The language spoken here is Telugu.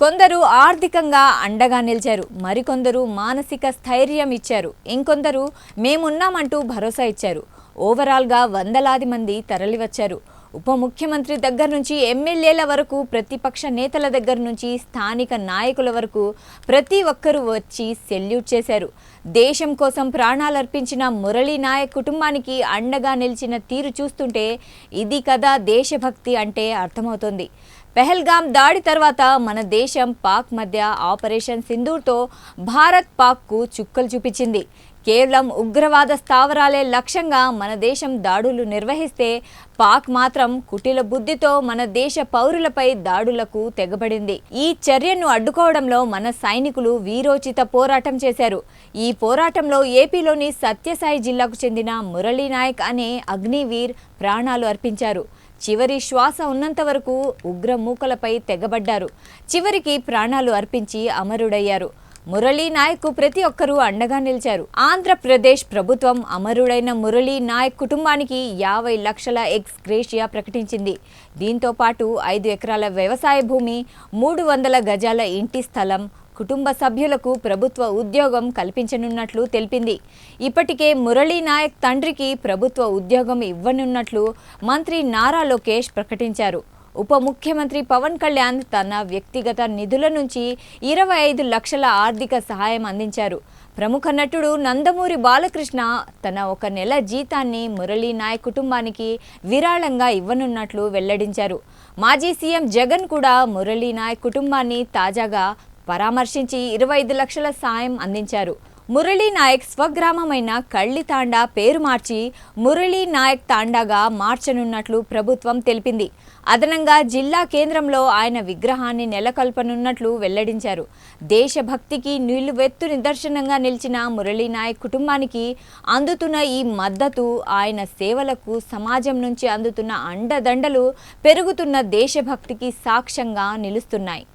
కొందరు ఆర్థికంగా అండగా నిలిచారు. మరికొందరు మానసిక స్థైర్యం ఇచ్చారు. ఇంకొందరు మేమున్నామంటూ భరోసా ఇచ్చారు. ఓవరాల్గా వందలాది మంది తరలివచ్చారు. ఉప ముఖ్యమంత్రి దగ్గర నుంచి ఎమ్మెల్యేల వరకు ప్రతిపక్ష నేతల దగ్గర నుంచి స్థానిక నాయకుల వరకు ప్రతి ఒక్కరూ వచ్చి సెల్యూట్ చేశారు. దేశం కోసం ప్రాణాలర్పించిన మురళీ నాయక్ కుటుంబానికి అండగా నిలిచిన తీరు చూస్తుంటే ఇది కదా దేశభక్తి అంటే అర్థమవుతుంది. పెహల్గాం దాడి తర్వాత మన దేశం పాక్ మధ్య ఆపరేషన్ సింధూర్తో భారత్ పాక్కు చుక్కలు చూపించింది. కేవలం ఉగ్రవాద స్థావరాలే లక్ష్యంగా మన దేశం దాడులు నిర్వహిస్తే పాక్ మాత్రం కుటిల బుద్ధితో మన దేశ పౌరులపై దాడులకు తెగబడింది. ఈ చర్యను అడ్డుకోవడంలో మన సైనికులు వీరోచిత పోరాటం చేశారు. ఈ పోరాటంలో ఏపీలోని సత్యసాయి జిల్లాకు చెందిన మురళీ నాయక్ అనే అగ్నివీర్ ప్రాణాలు అర్పించారు. చివరి శ్వాస ఉన్నంత వరకు ఉగ్ర మూకలపై తెగబడ్డారు. చివరికి ప్రాణాలు అర్పించి అమరుడయ్యారు. మురళీ నాయక్ ప్రతి ఒక్కరూ అండగా నిలిచారు. ఆంధ్రప్రదేశ్ ప్రభుత్వం అమరుడైన మురళీ నాయక్ కుటుంబానికి యాభై లక్షల ఎక్స్ గ్రేషియా ప్రకటించింది. దీంతో పాటు ఐదు ఎకరాల వ్యవసాయ భూమి మూడు వందల గజాల ఇంటి స్థలం కుటుంబ సభ్యులకు ప్రభుత్వ ఉద్యోగం కల్పించనున్నట్లు తెలిపింది. ఇప్పటికే మురళీ నాయక్ తండ్రికి ప్రభుత్వ ఉద్యోగం ఇవ్వనున్నట్లు మంత్రి నారా లోకేష్ ప్రకటించారు. ఉప ముఖ్యమంత్రి పవన్ కళ్యాణ్ తన వ్యక్తిగత నిధుల నుంచి ఇరవై ఐదు లక్షల ఆర్థిక సహాయం అందించారు. ప్రముఖ నటుడు నందమూరి బాలకృష్ణ తన ఒక నెల జీతాన్ని మురళీ నాయక్ కుటుంబానికి విరాళంగా ఇవ్వనున్నట్లు వెల్లడించారు. మాజీ సీఎం జగన్ కూడా మురళీ నాయక్ కుటుంబాన్ని తాజాగా పరామర్శించి ఇరవై ఐదు లక్షల సాయం అందించారు. మురళీ నాయక్ స్వగ్రామమైన కళ్ళితాండా పేరు మార్చి మురళీ నాయక్ తాండాగా మార్చనున్నట్లు ప్రభుత్వం తెలిపింది. అదనంగా జిల్లా కేంద్రంలో ఆయన విగ్రహాన్ని నెలకొల్పనున్నట్లు వెల్లడించారు. దేశభక్తికి నిలువెత్తు నిదర్శనంగా నిలిచిన మురళీ నాయక్ కుటుంబానికి అందుతున్న ఈ మద్దతు ఆయన సేవలకు సమాజం నుంచి అందుతున్న అండదండలు పెరుగుతున్న దేశభక్తికి సాక్ష్యంగా నిలుస్తున్నాయి.